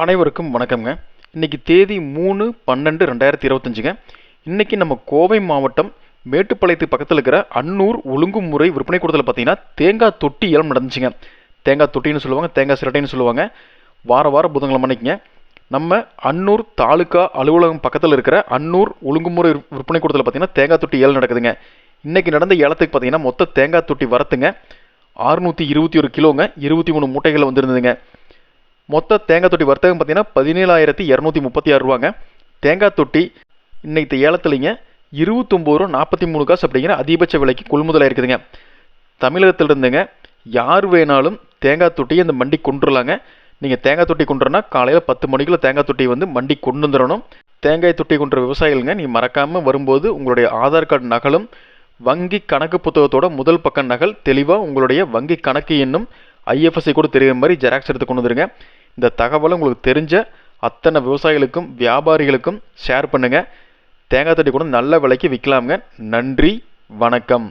அனைவருக்கும் வணக்கம்ங்க. இன்றைக்கி தேதி மூணு பன்னெண்டு ரெண்டாயிரத்தி இருபத்தஞ்சுங்க. இன்றைக்கி நம்ம கோவை மாவட்டம் மேட்டுப்பாளையத்துக்கு பக்கத்தில் இருக்கிற அன்னூர் ஒழுங்குமுறை விற்பனை கூடத்தில் பார்த்தீங்கன்னா தேங்காய் தொட்டி ஏலம் நடந்துச்சுங்க. தேங்காய் தொட்டின்னு சொல்லுவாங்க தேங்காய் சிரட்டைன்னு சொல்லுவாங்க. வார வாரம் புதன்கிழமை அன்னைக்குங்க. நம்ம அன்னூர் தாலுக்கா அலுவலகம் பக்கத்தில் இருக்கிற அன்னூர் ஒழுங்குமுறை விற்பனை கூடத்தில் பார்த்தீங்கன்னா தேங்காய் தொட்டி ஏலம் நடக்குதுங்க. இன்றைக்கி நடந்த ஏலத்துக்கு பார்த்தீங்கன்னா மொத்த தேங்காய் தொட்டி வரத்துங்க. அறுநூற்றி இருபத்தி ஒரு கிலோங்க. இருபத்தி மூணு மூட்டைகள் வந்திருந்ததுங்க. மொத்த தேங்காய் தொட்டி வர்த்தகம் பார்த்தீங்கன்னா பதினேழாயிரத்தி இரநூத்தி முப்பத்தி ஆறு ரூபாங்க. தேங்காய் தொட்டி இன்னைக்கு ஏலத்துலைங்க இருபத்தொம்போது ரூபா நாற்பத்தி மூணு காசு அப்படிங்கிற அதிகபட்ச விலைக்கு கொள்முதலாக இருக்குதுங்க தமிழகத்தில் இருந்துங்க யார் வேணாலும் தேங்காய் தொட்டியை இந்த மண்டி கொண்டுடலாங்க நீங்கள் தேங்காய் தொட்டி கொண்டுறனா காலையில் பத்து மணிக்குள்ள தேங்காய் தொட்டி வந்து மண்டி கொண்டு வந்துடணும். தேங்காய் தொட்டி கொண்டுற விவசாயிகளுங்க நீங்கள் மறக்காமல் வரும்போது உங்களுடைய ஆதார் கார்டு நகலும் வங்கி கணக்கு புத்தகத்தோட முதல் பக்க நகல் தெளிவாக உங்களுடைய வங்கி கணக்கு என்னும் ஐஎஃப்எஸ்சி கூட தெரியுற மாதிரி ஜெராக்ஸ் எடுத்து கொண்டு வந்துருங்க. இந்த தகவலை உங்களுக்கு தெரிஞ்ச அத்தனை விவசாயிகளுக்கும் வியாபாரிகளுக்கும் ஷேர் பண்ணுங்கள் தேங்காய் தட்டி கூட நல்ல விலைக்கு விற்கலாமுங்க. நன்றி வணக்கம்.